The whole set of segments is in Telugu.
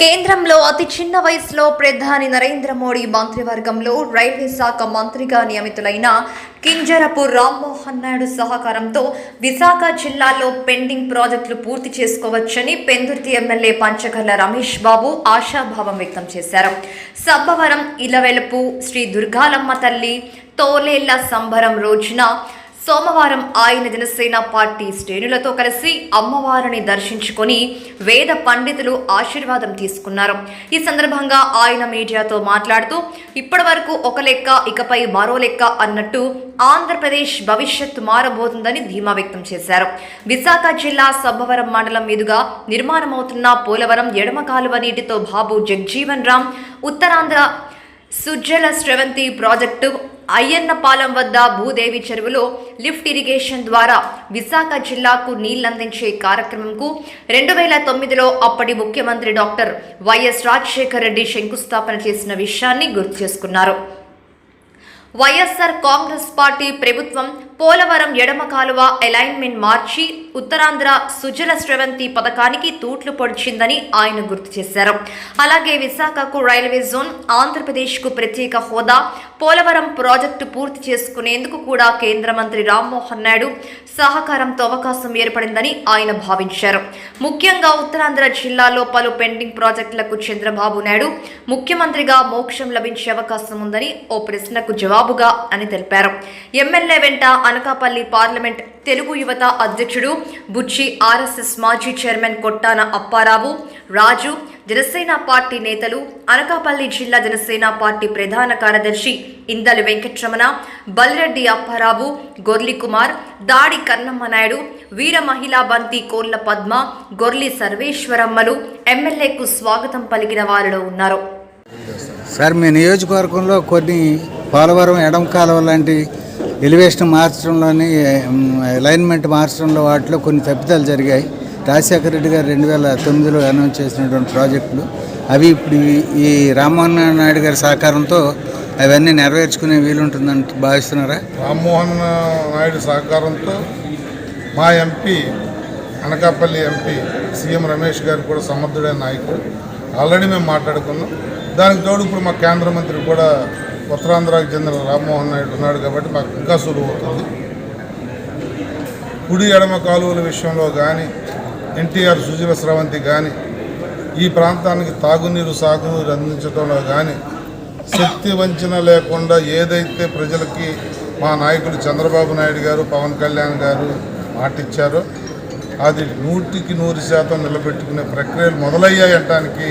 కేంద్రంలో అతి చిన్న వయసులో ప్రధాని నరేంద్ర మోడీ మంత్రివర్గంలో రైల్వే శాఖ మంత్రిగా నియమితులైన కింజరపు రామ్మోహన్ నాయుడు సహకారంతో విశాఖ జిల్లాలో పెండింగ్ ప్రాజెక్టులు పూర్తి చేసుకోవచ్చని పెందుర్తి ఎమ్మెల్యే పంచకర్ల రమేష్ బాబు ఆశాభావం వ్యక్తం చేశారు. సబ్బవరం ఇలవెలుపు శ్రీ దుర్గాలమ్మ తల్లి తోలేళ్ళ సంబరం రోజున సోమవారం ఆయన జనసేన పార్టీ శ్రేణులతో కలిసి అమ్మవారిని దర్శించుకొని వేద పండితులు ఆశీర్వాదం తీసుకున్నారు. ఈ సందర్భంగా ఆయన మీడియాతో మాట్లాడుతూ ఇప్పటివరకు ఒక లెక్క ఇకపై మరో లెక్క అన్నట్టు ఆంధ్రప్రదేశ్ భవిష్యత్తు మారబోతుందని ధీమా వ్యక్తం చేశారు. విశాఖ జిల్లా సబ్బవరం మండలం మీదుగా నిర్మాణమవుతున్న పోలవరం ఎడమ కాలువ నీటితో బాబు జగ్జీవన్ రామ్ ఉత్తరాంధ్ర సుజ్జల స్రవంతి ప్రాజెక్టు అయ్యన్నపాలెం వద్ద భూదేవి చెరువులో లిఫ్ట్ ఇరిగేషన్ ద్వారా విశాఖ జిల్లాకు నీళ్ళందించే కార్యక్రమంకు రెండు వేల తొమ్మిదిలో అప్పటి ముఖ్యమంత్రి డాక్టర్ వైఎస్ రాజశేఖర రెడ్డి శంకుస్థాపన చేసిన విషయాన్ని గుర్తు చేసుకున్నారు. వైఎస్ఆర్ కాంగ్రెస్ పార్టీ ప్రభుత్వం పోలవరం ఎడమ కాలువ అలైన్మెంట్ మార్చి ఉత్తరాంధ్ర సుజల స్రవంతి పథకానికి తూట్లు పొడిచిందని ఆయన గుర్తు చేశారు. అలాగే విశాఖకు రైల్వే జోన్ ఆంధ్రప్రదేశ్కు ప్రత్యేక హోదా పోలవరం ప్రాజెక్టు పూర్తి చేసుకునేందుకు కూడా కేంద్ర మంత్రి రామ్మోహన్ నాయుడు సహకారంతో అవకాశం ఏర్పడిందని ఆయన భావించారు. ముఖ్యంగా ఉత్తరాంధ్ర జిల్లాలో పలు పెండింగ్ ప్రాజెక్టులకు చంద్రబాబు నాయుడు ముఖ్యమంత్రిగా మోక్షం లభించే అవకాశం ఉందని ఓ ప్రశ్నకు జవాబుగా అని తెలిపారు. ఎమ్మెల్యే వెంట అనకాపల్లి పార్లమెంట్ తెలుగు యువత అధ్యక్షుడు బుచ్చి ఆర్ఎస్ఎస్ మాజీ చైర్మన్ కొట్టాన అప్పారావు రాజు జనసేన పార్టీ నేతలు అనకాపల్లి జిల్లా జనసేన పార్టీ ప్రధాన కార్యదర్శి ఇందలి వెంకటరమణ బల్రెడ్డి అప్పారావు గొర్లి కుమార్ దాడి కన్నమ్మ నాయుడు వీర మహిళా బంతి కోర్ల పద్మ గొర్లి సర్వేశ్వరమ్మలు ఎమ్మెల్యేకు స్వాగతం పలికిన వారిలో ఉన్నారు. సార్ మీ నియోజకవర్గంలో కొన్ని పోలవరం ఎడం కాలువ లాంటి ఎలివేషన్ మార్చడంలోని అలైన్మెంట్ మార్చడంలో వాటిలో కొన్ని తప్పిదాలు జరిగాయి. రాజశేఖర రెడ్డి గారు రెండు వేల తొమ్మిదిలో అనౌన్స్ చేసినటువంటి ప్రాజెక్టులు అవి ఇప్పుడు ఈ- రామ్మోహన్ నాయుడు గారి సహకారంతో అవన్నీ నెరవేర్చుకునే వీలుంటుందని భావిస్తున్నారా? రామ్మోహన్ నాయుడు సహకారంతో మా MP Anakapalli MP CM Ramesh గారు కూడా సమర్థుడైన నాయకుడు. ఆల్రెడీ మేము మాట్లాడుకున్నాం. దానికి తోడు ఇప్పుడు మా కేంద్ర మంత్రి కూడా ఉత్తరాంధ్రాకి చెందిన రామ్మోహన్ నాయుడు ఉన్నాడు కాబట్టి మాకు ఇంకా సులువు అవుతుంది. కుడి ఎడమ కాలువల విషయంలో కానీ ఎన్టీఆర్ సుజల స్రవంతి కానీ ఈ ప్రాంతానికి తాగునీరు సాగునీరు అందించడంలో కానీ శక్తి వంచన లేకుండా ఏదైతే ప్రజలకి మా నాయకులు చంద్రబాబు నాయుడు గారు పవన్ కళ్యాణ్ గారు మాటిచ్చారో అది నూటికి నూరు శాతం నిలబెట్టుకునే ప్రక్రియలు మొదలయ్యాయంటానికి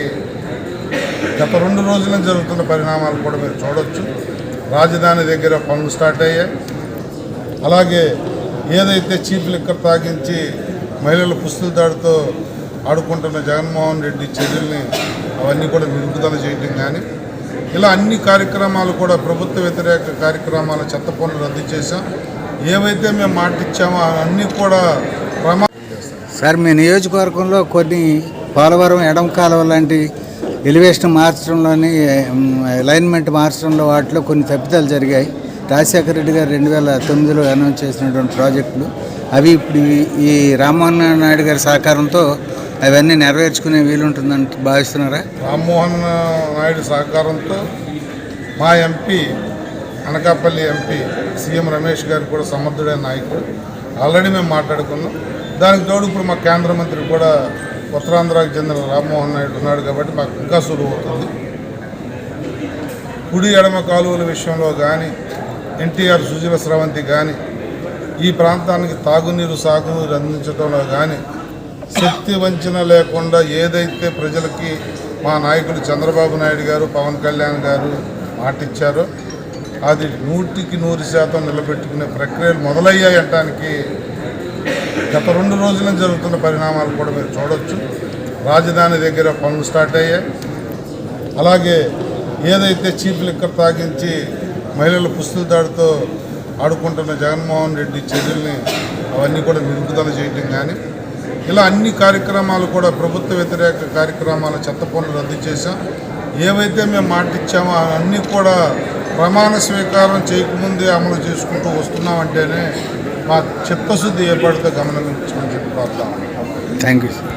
గత రెండు రోజుల జరుగుతున్న పరిణామాలు కూడా మీరు చూడవచ్చు రాజధాని దగ్గర పనులు స్టార్ట్ అయ్యాయి. అలాగే ఏదైతే చీప్ లిక్కర్ తాగించి మహిళల పుస్తుల దాడితో ఆడుకుంటున్న జగన్మోహన్ రెడ్డి చర్యల్ని అవన్నీ కూడా నిలుపుదల చేయటం కానీ ఇలా అన్ని కార్యక్రమాలు కూడా ప్రభుత్వ వ్యతిరేక కార్యక్రమాల చెత్త పనులు రద్దు చేశాం. ఏవైతే మేము మాటిచ్చామో అన్నీ కూడా ప్రమా సార్ మీ నియోజకవర్గంలో కొన్ని పోలవరం ఎడం కాలువ లాంటి ఎలివేషన్ మార్చడంలోని అలైన్మెంట్ మార్చడంలో వాటిలో కొన్ని తప్పిదాలు జరిగాయి. రాజశేఖర రెడ్డి గారు రెండు వేల తొమ్మిదిలో అనౌన్స్ చేసినటువంటి ప్రాజెక్టులు అవి ఇప్పుడు ఈ- రామ్మోహన్ నాయుడు గారి సహకారంతో అవన్నీ నెరవేర్చుకునే వీలుంటుందని భావిస్తున్నారా? రామ్మోహన్ నాయుడు సహకారంతో మా MP Anakapalli MP CM Ramesh గారు కూడా సమర్థుడైన నాయకుడు. ఆల్రెడీ మేము మాట్లాడుకున్నాం. దానికి తోడు ఇప్పుడు మా కేంద్ర మంత్రి కూడా ఉత్తరాంధ్రాకి చెందిన రామ్మోహన్ నాయుడు ఉన్నాడు కాబట్టి మాకు ఇంకా సులువు అవుతుంది. కుడి ఎడమ కాలువల విషయంలో కానీ ఎన్టీఆర్ సుజల స్రవంతి కానీ ఈ ప్రాంతానికి తాగునీరు సాగునీరు అందించడంలో కానీ శక్తి వంచన లేకుండా ఏదైతే ప్రజలకి మా నాయకులు చంద్రబాబు నాయుడు గారు పవన్ కళ్యాణ్ గారు మాటిచ్చారో అది నూటికి నూరు శాతం నిలబెట్టుకునే ప్రక్రియలు మొదలయ్యాయంటానికి గత రెండు రోజుల జరుగుతున్న పరిణామాలు కూడా మీరు చూడొచ్చు. రాజధాని దగ్గర పనులు స్టార్ట్ అయ్యాయి. అలాగే ఏదైతే చీప్ లిక్కర్ తాగించి మహిళల పుస్తుల దాడితో ఆడుకుంటున్న జగన్మోహన్ రెడ్డి చర్యల్ని అవన్నీ కూడా నిలుపుదల చేయటం కానీ ఇలా అన్ని కార్యక్రమాలు కూడా ప్రభుత్వ వ్యతిరేక కార్యక్రమాల చెత్త పనులు రద్దు చేశాం. ఏవైతే మేము మాటిచ్చామో అవన్నీ కూడా ప్రమాణ స్వీకారం చేయకముందే అమలు చేసుకుంటూ వస్తున్నామంటేనే మా చిత్తశుద్ధి ఏర్పడితే గమనించమని చెప్పి ప్రార్థన. Thank you sir